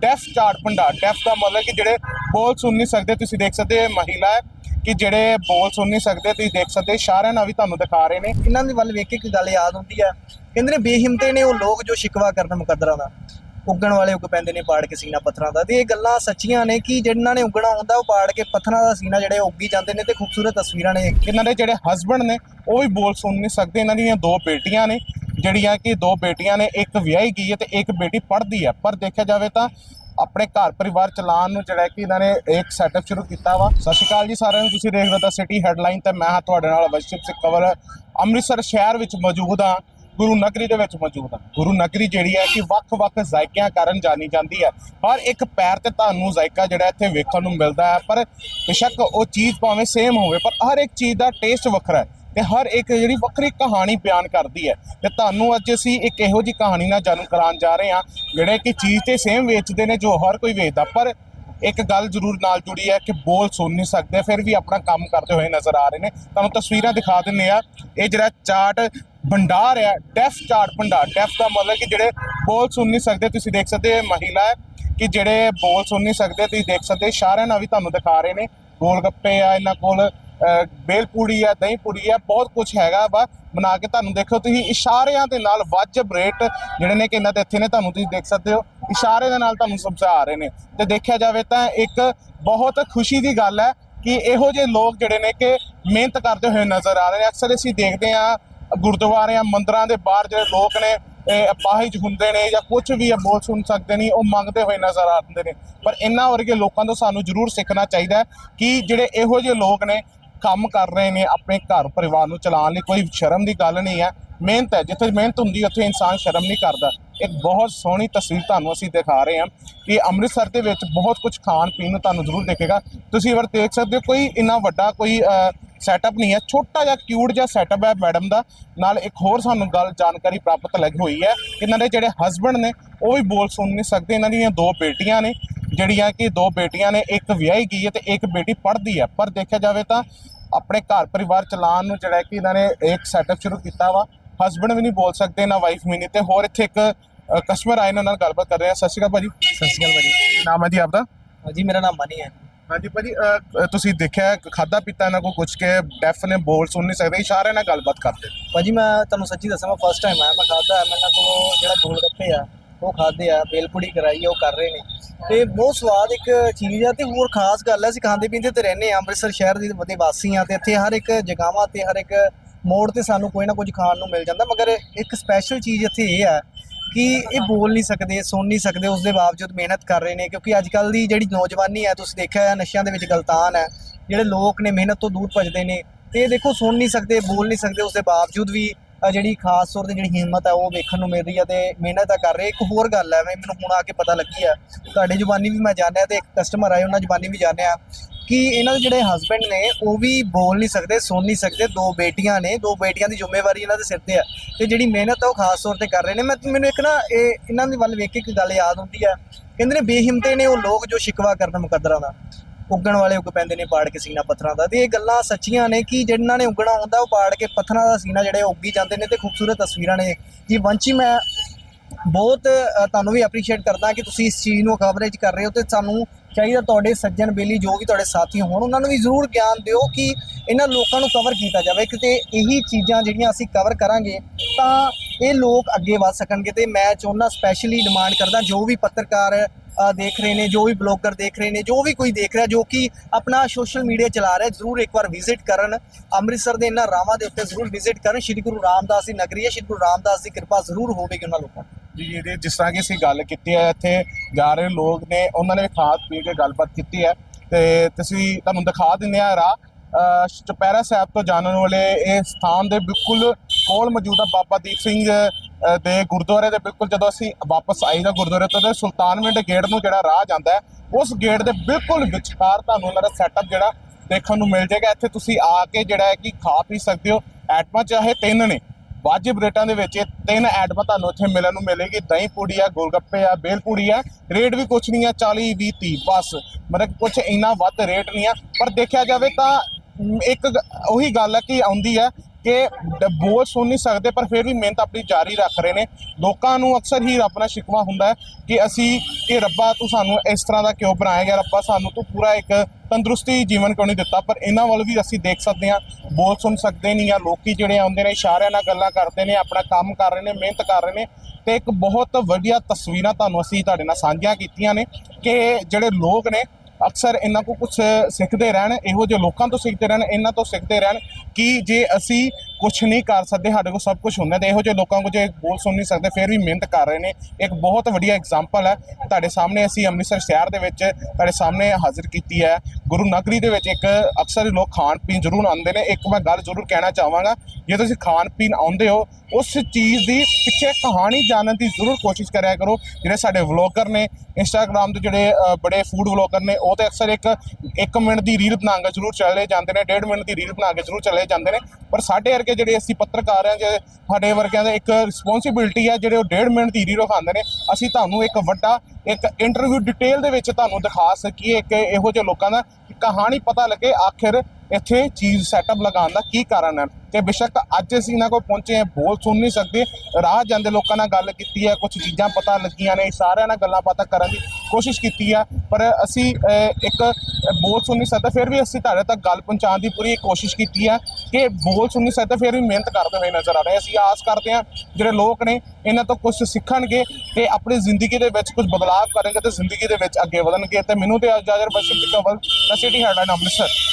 Deaf chart ਭੰਡਾਰ। ਡੈਫ ਦਾ ਮਤਲਬ ਕਿ ਜਿਹੜੇ ਬੋਲ ਸੁਣ ਨਹੀਂ ਸਕਦੇ ਤੁਸੀਂ ਦੇਖ ਸਕਦੇ ਇਹ ਮਹਿਲਾ ਹੈ ਕਿ ਜਿਹੜੇ ਬੋਲ ਸੁਣ ਨਹੀਂ ਸਕਦੇ ਤੁਸੀਂ ਦੇਖ ਸਕਦੇ ਹੋ, ਇਸ਼ਾਰਿਆਂ ਨਾਲ ਵੀ ਤੁਹਾਨੂੰ ਦਿਖਾ ਰਹੇ ਨੇ। ਇਹਨਾਂ ਦੇ ਵੱਲ ਵੇਖ ਕੇ ਇੱਕ ਗੱਲ ਯਾਦ ਹੁੰਦੀ ਆ ਕਹਿੰਦੇ ਨੇ ਬੇਹਿੰਮਤੇ ਨੇ ਉਹ ਲੋਕ ਜੋ ਸ਼ਿਕਵਾ ਕਰਨ ਮੁਕੱਦਰਾਂ ਦਾ ਉੱਗਣ ਵਾਲੇ ਉੱਗ ਪੈਂਦੇ ਨੇ ਪਾੜ ਕੇ ਸੀਨਾ ਪੱਥਰਾਂ ਦਾ। ਤੇ ਇਹ ਗੱਲਾਂ ਸੱਚੀਆਂ ਨੇ ਕਿ ਜਿਨ੍ਹਾਂ ਨੇ ਉੱਗਣਾ ਹੁੰਦਾ ਉਹ ਪਾੜ ਕੇ ਪੱਥਰਾਂ ਦਾ ਸੀਨਾ ਜਿਹੜੇ ਉੱਗੀ ਜਾਂਦੇ ਨੇ ਤੇ ਖੂਬਸੂਰਤ ਤਸਵੀਰਾਂ ਨੇ ਇਹਨਾਂ ਦੇ ਜਿਹੜੇ ਹਸਬੰਡ ਨੇ ਉਹ ਵੀ ਬੋਲ ਸੁਣ ਨਹੀਂ ਸਕਦੇ। ਇਹਨਾਂ ਦੀਆਂ ਦੋ ਬੇਟੀਆਂ ਨੇ ਜਿਹੜੀਆਂ ਕਿ ਦੋ ਬੇਟੀਆਂ ਨੇ, ਇੱਕ ਵਿਆਹੀ ਗਈ ਹੈ ਤੇ ਇੱਕ ਬੇਟੀ ਪੜ੍ਹਦੀ ਹੈ। ਪਰ ਦੇਖਿਆ ਜਾਵੇ ਤਾਂ ਆਪਣੇ ਘਰ ਪਰਿਵਾਰ ਚਲਾਉਣ ਨੂੰ ਜਿਹੜਾ ਕਿ ਇਹਨਾਂ ਨੇ ਇੱਕ ਸੈਟਅਪ ਸ਼ੁਰੂ ਕੀਤਾ ਵਾ। ਸਤਿ ਸ਼੍ਰੀ ਅਕਾਲ ਜੀ ਸਾਰਿਆਂ ਨੂੰ, ਤੁਸੀਂ ਦੇਖ ਰਹੇ ਹੋ ਸਿਟੀ ਹੈਡਲਾਈਨ ਤੇ ਮੈਂ ਹਾਂ ਤੁਹਾਡੇ ਨਾਲ ਵਸ਼ਿਪ ਸਿੰਘ ਕਵਰ ਅੰਮ੍ਰਿਤਸਰ ਸ਼ਹਿਰ ਵਿੱਚ ਮੌਜੂਦ ਹਾਂ, ਗੁਰੂ ਨਗਰੀ ਦੇ ਵਿੱਚ ਮੌਜੂਦ ਹਾਂ। ਗੁਰੂ ਨਗਰੀ ਜਿਹੜੀ ਹੈ ਕਿ ਵੱਖ-ਵੱਖ ਜ਼ਾਇਕਿਆਂ ਕਾਰਨ ਜਾਣੀ ਜਾਂਦੀ ਹੈ। ਹਰ ਇੱਕ ਪੈਰ ਤੇ ਤੁਹਾਨੂੰ ਜ਼ਾਇਕਾ ਜਿਹੜਾ ਇੱਥੇ ਵੇਖਣ ਨੂੰ ਮਿਲਦਾ ਹੈ, ਪਰ ਬੇਸ਼ੱਕ ਉਹ ਚੀਜ਼ ਭਾਵੇਂ ਸੇਮ ਹੋਵੇ, ਪਰ ਹਰ ਇੱਕ ਚੀਜ਼ ਦਾ ਟੇਸਟ ਵੱਖਰਾ ਹੈ। ਤੇ ਹਰ ਇੱਕ ਜਿਹੜੀ ਵੱਖਰੀ ਕਹਾਣੀ ਬਿਆਨ ਕਰਦੀ ਹੈ। ਤੇ ਤੁਹਾਨੂੰ ਅੱਜ ਅਸੀਂ ਇੱਕ ਇਹੋ ਜੀ ਕਹਾਣੀ ਨਾਲ ਜਨਮ ਕਰਾਉਣ ਜਾ ਰਹੇ ਹਾਂ ਜਿਹੜੇ ਕਿ ਚੀਜ਼ ਤੇ ਸੇਮ ਵੇਚਦੇ ਨੇ ਜੋ ਹਰ ਕੋਈ ਵੇਚਦਾ। ਪਰ ਇੱਕ ਗੱਲ ਜ਼ਰੂਰ ਨਾਲ ਜੁੜੀ ਹੈ ਕਿ ਬੋਲ ਸੁਣ ਨਹੀਂ ਸਕਦੇ ਫਿਰ ਵੀ ਆਪਣਾ ਕੰਮ ਕਰਦੇ ਹੋਏ ਨਜ਼ਰ ਆ ਰਹੇ ਨੇ। ਤੁਹਾਨੂੰ ਤਸਵੀਰਾਂ ਦਿਖਾ ਦਿੰਨੇ ਆ ਇਹ ਜਿਹੜਾ ਚਾਰਟ ਭੰਡਾਰ ਹੈ ਡੈਫ ਚਾਰਟ ਭੰਡਾਰ। ਡੈਫ ਦਾ ਮਤਲਬ ਕਿ ਜਿਹੜੇ ਬੋਲ ਸੁਣ ਨਹੀਂ ਸਕਦੇ ਤੁਸੀਂ ਦੇਖ ਸਕਦੇ ਹੋ ਮਹਿਲਾ ਹੈ ਕਿ ਜਿਹੜੇ ਬੋਲ ਸੁਣ ਨਹੀਂ ਸਕਦੇ ਤੁਸੀਂ ਦੇਖ ਸਕਦੇ ਹੋ, ਇਸ਼ਾਰਿਆਂ ਨਾਲ ਵੀ ਤੁਹਾਨੂੰ ਦਿਖਾ ਰਹੇ ਨੇ। ਗੋਲ ਗੱਪੇ ਆ ਇਹਨਾਂ ਕੋਲ। ਬੇਲ ਪੂੜੀ ਆ ਦਹੀਂ ਪੂੜੀ ਆ, ਬਹੁਤ ਕੁਝ ਹੈਗਾ ਵਾ। ਬਣਾ ਕੇ ਤੁਹਾਨੂੰ ਦੇਖੋ ਤੁਸੀਂ ਇਸ਼ਾਰਿਆਂ ਦੇ ਨਾਲ ਵਾਜਬ ਰੇਟ ਜਿਹੜੇ ਨੇ ਕਿ ਇਹਨਾਂ ਦੇ ਇੱਥੇ ਨੇ, ਤੁਹਾਨੂੰ ਤੁਸੀਂ ਦੇਖ ਸਕਦੇ ਹੋ। ਇਸ਼ਾਰੇ ਦੇ ਨਾਲ ਤੁਹਾਨੂੰ ਸਮਝਾ ਰਹੇ ਨੇ। ਤੇ ਦੇਖਿਆ ਜਾਵੇ ਤਾਂ ਇੱਕ ਬਹੁਤ ਖੁਸ਼ੀ ਦੀ ਗੱਲ ਹੈ ਕਿ ਇਹੋ ਜਿਹੇ ਲੋਕ ਜਿਹੜੇ ਨੇ ਕਿ ਮਿਹਨਤ ਕਰਦੇ ਹੋਏ ਨਜ਼ਰ ਆ ਰਹੇ ਨੇ। ਅਕਸਰ ਅਸੀਂ ਦੇਖਦੇ ਆ ਗੁਰਦੁਆਰਿਆਂ, ਮੰਦਰਾਂ ਦੇ ਬਾਹਰ ਜਿਹੜੇ ਲੋਕ ਨੇ, ਇਹ ਅਪਾਹਿਜ ਹੁੰਦੇ ਨੇ ਜਾਂ ਕੁਝ ਵੀ ਇਹ ਬੋਲ ਸੁਣ ਸਕਦੇ ਨਹੀਂ ਉਹ ਮੰਗਦੇ ਹੋਏ ਨਜ਼ਰ ਆਉਂਦੇ ਨੇ। ਪਰ ਇਹਨਾਂ ਵਰਗੇ ਲੋਕਾਂ ਤੋਂ ਸਾਨੂੰ ਜ਼ਰੂਰ ਸਿੱਖਣਾ ਚਾਹੀਦਾ ਹੈ ਕਿ ਜਿਹੜੇ ਇਹੋ ਜਿਹੇ ਲੋਕ ਨੇ ਕੰਮ ਕਰ ਰਹੇ ਨੇ ਆਪਣੇ ਘਰ ਪਰਿਵਾਰ ਨੂੰ ਚਲਾਉਣ ਲਈ, ਕੋਈ ਸ਼ਰਮ ਦੀ ਗੱਲ ਨਹੀਂ ਹੈ। ਮਿਹਨਤ ਹੈ, ਜਿੱਥੇ ਮਿਹਨਤ ਹੁੰਦੀ ਉੱਥੇ ਇਨਸਾਨ ਸ਼ਰਮ ਨਹੀਂ ਕਰਦਾ। ਇੱਕ ਬਹੁਤ ਸੋਹਣੀ ਤਸਵੀਰ ਤੁਹਾਨੂੰ ਅਸੀਂ ਦਿਖਾ ਰਹੇ ਹਾਂ ਕਿ ਅੰਮ੍ਰਿਤਸਰ ਦੇ ਵਿੱਚ ਬਹੁਤ ਕੁਝ ਖਾਣ ਪੀਣ ਨੂੰ ਤੁਹਾਨੂੰ ਜ਼ਰੂਰ ਦੇਖੇਗਾ। ਤੁਸੀਂ ਅਗਰ ਦੇਖ ਸਕਦੇ ਹੋ, ਕੋਈ ਇੰਨਾ ਵੱਡਾ ਕੋਈ ਸੈਟਅਪ ਨਹੀਂ ਹੈ। ਛੋਟਾ ਜਿਹਾ ਕਿਊਟ ਜਿਹਾ ਸੈਟਅਪ ਹੈ ਮੈਡਮ ਦਾ। ਨਾਲ ਇੱਕ ਹੋਰ ਸਾਨੂੰ ਗੱਲ, ਜਾਣਕਾਰੀ ਪ੍ਰਾਪਤ ਲੱਗੀ ਹੋਈ ਹੈ। ਇਹਨਾਂ ਦੇ ਜਿਹੜੇ ਹਸਬੰਡ ਨੇ, ਉਹ ਵੀ ਬੋਲ ਸੁਣ ਨਹੀਂ ਸਕਦੇ। ਇਹਨਾਂ ਦੀਆਂ ਦੋ ਬੇਟੀਆਂ ਨੇ। ਜਿਹੜੀਆਂ ਕਿ ਦੋ ਬੇਟੀਆਂ ਨੇ ਇੱਕ ਵਿਆਹੀ ਗਈ ਹੈ ਤੇ ਇੱਕ ਬੇਟੀ ਪੜ੍ਹਦੀ ਹੈ। ਪਰ ਦੇਖਿਆ ਜਾਵੇ ਤਾਂ ਆਪਣੇ ਘਰ ਪਰਿਵਾਰ ਚਲਾਉਣ ਨੂੰ ਜਿਹੜਾ ਕਿ ਇਹਨਾਂ ਨੇ ਇੱਕ ਸੈਟਅਪ ਸ਼ੁਰੂ ਕੀਤਾ ਵਾ। ਹਸਬੰਡ ਵੀ ਨਹੀਂ ਬੋਲ ਸਕਦੇ ਨਾ ਵਾਈਫ ਵੀ ਨਹੀਂ। ਤੇ ਹੋਰ ਇੱਥੇ ਇੱਕ ਕਸਟਮਰ ਆਏ ਨੇ ਨਾਲ ਗੱਲਬਾਤ ਕਰ ਰਹੇ ਆ ਸਤਿ ਸ਼੍ਰੀ ਅਕਾਲ ਭਾਜੀ। ਸਤਿ ਸ਼੍ਰੀ ਅਕਾਲ ਭਾਜੀ। ਕੀ ਨਾਮ ਹੈ ਜੀ ਆਪਦਾ? ਹਾਂਜੀ ਮੇਰਾ ਨਾਮ ਮਨੀ ਹੈ। ਹਾਂਜੀ ਭਾਜੀ ਤੁਸੀਂ ਦੇਖਿਆ ਖਾਦਾ ਪੀਤਾ ਇਹਨਾਂ ਕੋ ਕੁਝ ਕੇ ਡੈਫ ਨੇ ਬੋਲ ਸੁਣ ਨਹੀਂ ਸਕਦੇ ਇਸ਼ਾਰੇ ਨਾਲ ਗੱਲਬਾਤ ਕਰਦੇ। ਭਾਜੀ ਮੈਂ ਤੁਹਾਨੂੰ ਸੱਚੀ ਦੱਸਾਂ ਮੈਂ ਫਸਟ ਟਾਈਮ ਆਇਆ ਮੈਂ ਖਾਦਾ ਮੈਨਾਂ ਕੋਲ ਜਿਹੜਾ ਗੋਲ ਗੱਪੇ ਆ ਉਹ ਖਾਦੇ ਆ ਬੇਲਪੂੜੀ ਕਰਾਈ ਆ ਉਹ ਕਰ ਰਹੇ ਨੇ। ਤੇ ਬਹੁਤ ਸਵਾਦ ਇੱਕ ਚੀਜ਼ ਆ, ਤੇ ਹੋਰ ਖਾਸ ਗੱਲ ਹੈ ਅਸੀਂ ਖਾਂਦੇ ਪੀਂਦੇ ਤੇ ਰਹਿੰਦੇ ਆ ਅੰਮ੍ਰਿਤਸਰ ਸ਼ਹਿਰ ਦੇ ਵਦੇ ਵਾਸੀ ਆ ਤੇ ਇੱਥੇ ਹਰ ਇੱਕ ਜਗ੍ਹਾਵਾਂ ਤੇ, ਹਰ ਇੱਕ ਮੋੜ ਤੇ ਸਾਨੂੰ ਕੋਈ ਨਾ ਕੁਝ ਖਾਣ ਨੂੰ ਮਿਲ ਜਾਂਦਾ, ਮਗਰ ਇੱਕ ਸਪੈਸ਼ਲ ਚੀਜ਼ ਇੱਥੇ ਇਹ ਹੈ ਕਿ ਇਹ ਬੋਲ ਨਹੀਂ ਸਕਦੇ ਸੁਣ ਨਹੀਂ ਸਕਦੇ ਉਸ ਦੇ ਬਾਵਜੂਦ ਮਿਹਨਤ ਕਰ ਰਹੇ ਨੇ, ਕਿਉਂਕਿ ਅੱਜ ਕੱਲ ਦੀ ਜਿਹੜੀ ਨੌਜਵਾਨੀ ਹੈ, ਤੁਸੀਂ ਦੇਖਿਆ ਹੈ ਨਸ਼ਿਆਂ ਦੇ ਵਿੱਚ ਗਲਤਾਨ ਹੈ, ਜਿਹੜੇ ਲੋਕ ਨੇ ਮਿਹਨਤ ਤੋਂ ਦੂਰ ਭੱਜਦੇ ਨੇ, ਤੇ ਇਹ ਦੇਖੋ ਸੁਣ ਨਹੀਂ ਸਕਦੇ, ਬੋਲ ਨਹੀਂ ਸਕਦੇ ਉਸ ਦੇ ਬਾਵਜੂਦ ਵੀ ਜਿਹੜੀ ਖਾਸ ਤੌਰ ਤੇ ਜਿਹੜੀ ਹਿੰਮਤ ਹੈ ਉਹ ਵੇਖਣ ਨੂੰ ਮਿਲ ਰਹੀ ਹੈ ਤੇ ਮਿਹਨਤ ਤਾਂ ਕਰ ਰਹੇ ਇੱਕ ਹੋਰ ਗੱਲ ਹੈ ਮੈਨੂੰ ਹੁਣ ਆ ਕੇ ਪਤਾ ਲੱਗੀ ਹੈ ਤੁਹਾਡੀ ਜ਼ੁਬਾਨੀ ਵੀ ਮੈਂ ਜਾਣਿਆ ਤੇ ਇੱਕ ਕਸਟਮਰ ਆਏ, ਉਹਨਾਂ ਜ਼ੁਬਾਨੀ ਵੀ ਜਾਣਿਆ ਕਿ ਇਹਨਾਂ ਦੇ ਜਿਹੜੇ ਹਸਬੰਡ ਨੇ, ਉਹ ਵੀ ਬੋਲ ਨਹੀਂ ਸਕਦੇ, ਸੁਣ ਨਹੀਂ ਸਕਦੇ। ਦੋ ਬੇਟੀਆਂ ਨੇ, ਦੋ ਬੇਟੀਆਂ ਦੀ ਜ਼ਿੰਮੇਵਾਰੀ ਇਹਨਾਂ ਦੇ ਸਿਰ ਤੇ ਹੈ ਤੇ ਜਿਹੜੀ ਮਿਹਨਤ ਆ ਉਹ ਖਾਸ ਤੌਰ ਤੇ ਕਰ ਰਹੇ ਨੇ। ਮੈਂ, ਮੈਨੂੰ ਇੱਕ ਨਾ ਇਹ, ਇਹਨਾਂ ਦੇ ਵੱਲ ਵੇਖ ਕੇ ਇੱਕ ਗੱਲ ਯਾਦ ਹੁੰਦੀ ਹੈ ਕਹਿੰਦੇ ਨੇ ਬੇਹਿੰਮਤੇ ਨੇ ਉਹ ਲੋਕ ਜੋ ਸ਼ਿਕਵਾ ਕਰਨ ਮੁਕੱਦਰਾਂ ਦਾ। ਉੱਗਣ ਵਾਲੇ ਉੱਗ ਪੈਂਦੇ ਨੇ ਪਾੜ ਕੇ ਸੀਨਾ ਪੱਥਰਾਂ ਦਾ ਤੇ ਇਹ ਗੱਲਾਂ ਸੱਚੀਆਂ ਨੇ ਕਿ ਜਿਨ੍ਹਾਂ ਨੇ ਉੱਗਣਾ ਹੁੰਦਾ ਉਹ ਪਾੜ ਕੇ ਪੱਥਰਾਂ ਦਾ ਸੀਨਾ ਜਿਹੜੇ ਉੱਗੀ ਜਾਂਦੇ ਨੇ ਤੇ ਖੂਬਸੂਰਤ ਤਸਵੀਰਾਂ ਨੇ ਜੀ ਵੰਚੀ ਮੈਂ ਬਹੁਤ ਤੁਹਾਨੂੰ ਵੀ ਐਪਰੀਸ਼ੀਏਟ ਕਰਦਾ ਕਿ ਤੁਸੀਂ ਇਸ ਚੀਜ਼ ਨੂੰ ਕਵਰੇਜ ਕਰ ਰਹੇ ਹੋ ਤੇ ਸਾਨੂੰ ਚਾਹੀਦਾ ਤੁਹਾਡੇ ਸੱਜਣ ਬੇਲੀ ਜੋ ਵੀ ਤੁਹਾਡੇ ਸਾਥੀ ਹੋਣ, ਉਹਨਾਂ ਨੂੰ ਵੀ ਜ਼ਰੂਰ ਗਿਆਨ ਦਿਓ ਕਿ ਇਹਨਾਂ ਲੋਕਾਂ ਨੂੰ ਕਵਰ ਕੀਤਾ ਜਾਵੇ। ਕਿਤੇ ਇਹੀ ਚੀਜ਼ਾਂ ਜਿਹੜੀਆਂ ਅਸੀਂ ਕਵਰ ਕਰਾਂਗੇ, ਤਾਂ ਇਹ ਲੋਕ ਅੱਗੇ ਵਧ ਸਕਣਗੇ ਤੇ ਮੈਂ ਚਾਹੁੰਦਾ ਸਪੈਸ਼ਲੀ ਡਿਮਾਂਡ ਕਰਦਾ, ਜੋ ਵੀ ਪੱਤਰਕਾਰ ਦੇਖ ਰਹੇ ਨੇ, ਜੋ ਵੀ ਬਲੌਗਰ ਦੇਖ ਰਹੇ ਨੇ, ਜੋ ਵੀ ਕੋਈ ਦੇਖ ਰਿਹਾ, ਜੋ ਕਿ ਆਪਣਾ ਸੋਸ਼ਲ ਮੀਡੀਆ ਚਲਾ ਰਿਹਾ, ਜ਼ਰੂਰ ਇੱਕ ਵਾਰ ਵਿਜ਼ਿਟ ਕਰਨ। ਅੰਮ੍ਰਿਤਸਰ ਦੇ ਇਹਨਾਂ ਰਾਵਾਂ ਦੇ ਉੱਤੇ ਜ਼ਰੂਰ ਵਿਜ਼ਿਟ ਕਰਨ। ਸ਼੍ਰੀ ਗੁਰੂ ਰਾਮਦਾਸ ਦੀ ਨਗਰੀ ਹੈ। ਸ਼੍ਰੀ ਗੁਰੂ ਰਾਮਦਾਸ ਦੀ ਕਿਰਪਾ ਜ਼ਰੂਰ ਹੋਵੇਗੀ ਉਹਨਾਂ ਲੋਕਾਂ ਤੇ ਜੀ, ਇਹਦੇ ਜਿਸ ਤਰ੍ਹਾਂ ਕਿ ਅਸੀਂ ਗੱਲ ਕੀਤੀ ਹੈ, ਇੱਥੇ ਜਾ ਰਹੇ ਲੋਕ ਨੇ, ਉਹਨਾਂ ਨੇ ਖਾਦ ਪੀ ਕੇ ਗੱਲਬਾਤ ਕੀਤੀ ਹੈ। ਤੇ ਤੁਸੀਂ ਤੁਹਾਨੂੰ ਦਿਖਾ ਦਿੰਦੇ ਆ ਰਾਹ। ਅਹ, ਚੁਪਹਿਰਾ ਸਾਹਿਬ ਤੋਂ ਜਾਣਨ ਵਾਲੇ ਇਹ ਸਥਾਨ ਦੇ ਬਿਲਕੁਲ ਕੋਲ ਮੌਜੂਦ ਆ ਬਾਬਾ ਦੀਪ ਸਿੰਘ ਦੇ ਗੁਰਦੁਆਰੇ ਦੇ। ਬਿਲਕੁਲ ਜਦੋਂ ਅਸੀਂ ਵਾਪਸ ਆਈਦਾ ਗੁਰਦੁਆਰੇ ਤੋਂ, ਤੇ ਸੁਲਤਾਨਵਿੰਡ ਗੇਟ ਨੂੰ ਜਿਹੜਾ ਰਾਹ ਜਾਂਦਾ ਉਸ ਗੇਟ ਦੇ ਬਿਲਕੁਲ ਵਿਚਕਾਰ ਤੁਹਾਨੂੰ ਉਹਨਾਂ ਦਾ ਸੈਟਅਪ ਜਿਹੜਾ ਦੇਖਣ ਨੂੰ ਮਿਲ ਜਾਏਗਾ। ਇੱਥੇ ਤੁਸੀਂ ਆ ਕੇ ਜਿਹੜਾ ਹੈ ਕਿ ਖਾ ਪੀ ਸਕਦੇ ਹੋ। ਐਟਮਾਂ ਚਾਹੇ ਤਿੰਨ ਨੇ ਵਾਜਿਬ ਰੇਟਾਂ ਦੇ ਵਿੱਚ ਇਹ ਤਿੰਨ ਐਟਮਾਂ ਤੁਹਾਨੂੰ ਇੱਥੇ ਮਿਲਣ ਨੂੰ ਮਿਲੇਗੀ। ਦਹੀਂ ਪੂੜੀ ਆ, ਗੋਲਗੱਪੇ ਆ, ਬੇਲ ਪੂੜੀ ਆ। ਰੇਟ ਵੀ ਕੁਛ ਨਹੀਂ ਆ 40 20 30 ਬਸ। ਮਤਲਬ ਕੁਛ ਇੰਨਾ ਵੱਧ ਰੇਟ ਨਹੀਂ ਆ। ਪਰ ਦੇਖਿਆ ਜਾਵੇ ਤਾਂ ਇੱਕ ਉਹੀ ਗੱਲ ਹੈ ਕਿ ਆਉਂਦੀ ਹੈ ਕਿ ਡ- ਬੋਲ ਸੁਣ ਨਹੀਂ ਸਕਦੇ, ਪਰ ਫਿਰ ਵੀ ਮਿਹਨਤ ਆਪਣੀ ਜਾਰੀ ਰੱਖ ਰਹੇ ਨੇ। ਲੋਕਾਂ ਨੂੰ ਅਕਸਰ ਹੀ ਰੱਬ ਨਾਲ ਸ਼ਿਕਵਾ ਹੁੰਦਾ ਹੈ ਕਿ ਅਸੀਂ ਕਿ ਰੱਬਾ ਤੂੰ ਸਾਨੂੰ ਇਸ ਤਰ੍ਹਾਂ ਦਾ ਕਿਉਂ ਬਣਾਇਆ ਗਿਆ? ਰੱਬਾ ਸਾਨੂੰ ਤੂੰ ਪੂਰਾ ਇੱਕ ਤੰਦਰੁਸਤੀ ਜੀਵਨ ਕਿਉਂ ਨਹੀਂ ਦਿੱਤਾ? ਪਰ ਇਹਨਾਂ ਵੱਲ ਵੀ ਅਸੀਂ ਦੇਖ ਸਕਦੇ ਹਾਂ ਬੋਲ ਸੁਣ ਸਕਦੇ ਨਹੀਂ ਆ। ਲੋਕੀ ਜਿਹੜੇ ਆਉਂਦੇ ਨੇ, ਇਸ਼ਾਰਿਆਂ ਨਾਲ ਗੱਲਾਂ ਕਰਦੇ ਨੇ, ਆਪਣਾ ਕੰਮ ਕਰ ਰਹੇ ਨੇ, ਮਿਹਨਤ ਕਰ ਰਹੇ ਨੇ। ਤੇ ਇੱਕ ਬਹੁਤ ਵਧੀਆ ਤਸਵੀਰਾਂ ਤੁਹਾਨੂੰ ਅਸੀਂ ਤੁਹਾਡੇ ਨਾਲ ਸਾਂਝੀਆਂ ਕੀਤੀਆਂ ਨੇ ਕਿ ਜਿਹੜੇ ਲੋਕ ਨੇ ਅਕਸਰ ਇਹਨਾਂ ਕੋ ਕੁਝ ਸਿੱਖਦੇ ਰਹਿਣ, ਇਹੋ ਜਿਹੇ ਲੋਕਾਂ ਤੋਂ ਸਿੱਖਦੇ ਰਹਿਣ, ਇਹਨਾਂ ਤੋਂ ਸਿੱਖਦੇ ਰਹਿਣ ਕਿ ਜੇ ਅਸੀਂ ਕੁਝ ਨਹੀਂ ਕਰ ਸਕਦੇ, ਸਾਡੇ ਕੋਲ ਸਭ ਕੁਝ ਹੁੰਦਾ ਤੇ ਇਹੋ ਜਿਹੇ ਲੋਕਾਂ ਕੋ ਜੇ ਬੋਲ ਸੁਣ ਨਹੀਂ ਸਕਦੇ, ਫਿਰ ਵੀ ਮਿਹਨਤ ਕਰ ਰਹੇ ਨੇ। ਇੱਕ ਬਹੁਤ ਵਧੀਆ ਐਗਜ਼ਾਮਪਲ ਹੈ। ਤੁਹਾਡੇ ਸਾਹਮਣੇ ਅਸੀਂ ਅੰਮ੍ਰਿਤਸਰ ਸ਼ਹਿਰ ਦੇ ਵਿੱਚ ਤੁਹਾਡੇ ਸਾਹਮਣੇ ਹਾਜ਼ਰ ਕੀਤੀ ਹੈ। ਗੁਰੂ ਨਗਰੀ ਦੇ ਵਿੱਚ ਇੱਕ ਅਕਸਰ ਲੋਕ ਖਾਣ ਪੀਣ ਜ਼ਰੂਰ ਆਉਂਦੇ ਨੇ। ਇੱਕ ਮੈਂ ਗੱਲ ਜ਼ਰੂਰ ਕਹਿਣਾ ਚਾਹਾਂਗਾ ਜੇ ਤੁਸੀਂ ਖਾਣ ਪੀਣ ਆਉਂਦੇ ਹੋ, ਉਸ ਚੀਜ਼ ਦੀ ਪਿੱਛੇ ਕਹਾਣੀ ਜਾਣਨ ਦੀ ਜ਼ਰੂਰ ਕੋਸ਼ਿਸ਼ ਕਰਿਆ ਕਰੋ। ਜਿਹੜੇ ਸਾਡੇ ਵਲੌਗਰ ਨੇ ਇੰਸਟਾਗ੍ਰam ਦੇ ਜਿਹੜੇ ਬੜੇ ਫੂਡ ਵਲੌਗਰ ਨੇ, ਉਹ ਤੇ ਅਕਸਰ ਇੱਕ 1 ਮਿੰਟ ਦੀ ਰੀਲ ਬਣਾ ਕੇ ਜ਼ਰੂਰ ਚਲੇ ਜਾਂਦੇ ਨੇ 1.5 ਮਿੰਟ ਦੀ ਰੀਲ ਬਣਾ ਕੇ ਜ਼ਰੂਰ ਚਲੇ ਜਾਂਦੇ ਨੇ। ਪਰ ਸਾਡੇ ਵਰਗੇ ਜਿਹੜੇ ਅਸੀਂ ਪੱਤਰਕਾਰ ਆ ਜੇ ਸਾਡੇ ਵਰਗਿਆਂ ਦਾ ਇੱਕ ਰਿਸਪੌਂਸਿਬਿਲਟੀ ਹੈ, ਜਿਹੜੇ ਉਹ 1.5 ਮਿੰਟ ਦੀ ਰੀਲ ਖਾਂਦੇ ਨੇ, ਅਸੀਂ ਤੁਹਾਨੂੰ ਇੱਕ ਵੱਡਾ, ਇੱਕ ਇੰਟਰਵਿਊ ਡਿਟੇਲ ਦੇ ਵਿੱਚ ਤੁਹਾਨੂੰ ਦਿਖਾ ਸਕੀਏ, ਇੱਕ ਇਹੋ ਜਿਹੇ ਲੋਕਾਂ ਦਾ ਕਹਾਣੀ ਪਤਾ ਲੱਗੇ ਆਖਿਰ ਇੱਥੇ ਚੀਜ਼ ਸੈਟਅਪ ਲਗਾਉਣ ਦਾ ਕੀ ਕਾਰਨ ਹੈ? ਤੇ ਬੇਸ਼ੱਕ ਅੱਜ ਅਸੀਂ ਇਹਨਾਂ ਕੋਲ ਪਹੁੰਚੇ ਹਾਂ, ਬੋਲ ਸੁਣ ਨਹੀਂ ਸਕਦੇ। ਰਾਹ ਜਾਂਦੇ ਲੋਕਾਂ ਨਾਲ ਗੱਲ ਕੀਤੀ ਹੈ ਕੁਝ ਚੀਜ਼ਾਂ ਪਤਾ ਲੱਗੀਆਂ ਨੇ, ਸਾਰਿਆਂ ਨਾਲ ਗੱਲਾਂ ਬਾਤਾਂ ਕਰਨ ਦੀ ਕੋਸ਼ਿਸ਼ ਕੀਤੀ ਹੈ। ਪਰ ਅਸੀਂ ਇੱਕ ਬੋਲ ਸੁਣ ਨਹੀਂ ਸਕਦੇ, ਫਿਰ ਵੀ ਅਸੀਂ ਤੁਹਾਡੇ ਤੱਕ ਗੱਲ ਪਹੁੰਚਾਉਣ ਦੀ ਪੂਰੀ ਕੋਸ਼ਿਸ਼ ਕੀਤੀ ਹੈ ਕਿ ਬੋਲ ਸੁਣ ਨਹੀਂ ਸਕਦੇ, ਫਿਰ ਵੀ ਮਿਹਨਤ ਕਰਦੇ ਹੋਏ ਨਜ਼ਰ ਆ ਰਹੇ। ਅਸੀਂ ਆਸ ਕਰਦੇ ਹਾਂ, ਜਿਹੜੇ ਲੋਕ ਨੇ, ਇਹਨਾਂ ਤੋਂ ਕੁਝ ਸਿੱਖਣਗੇ ਤੇ ਆਪਣੀ ਜ਼ਿੰਦਗੀ ਦੇ ਵਿੱਚ ਕੁਝ ਬਦਲਾਅ ਕਰਨਗੇ ਤੇ ਜ਼ਿੰਦਗੀ ਦੇ ਵਿੱਚ ਅੱਗੇ ਵਧਣਗੇ। ਤੇ ਮੈਨੂੰ ਤੇ ਇਜਾਜ਼ਤ ਬਸ਼ਰ ਕਵਲ ਦਾ ਸਿਟੀ ਹੈਡਲਾਈਨ ਅੰਮ੍ਰਿਤਸਰ।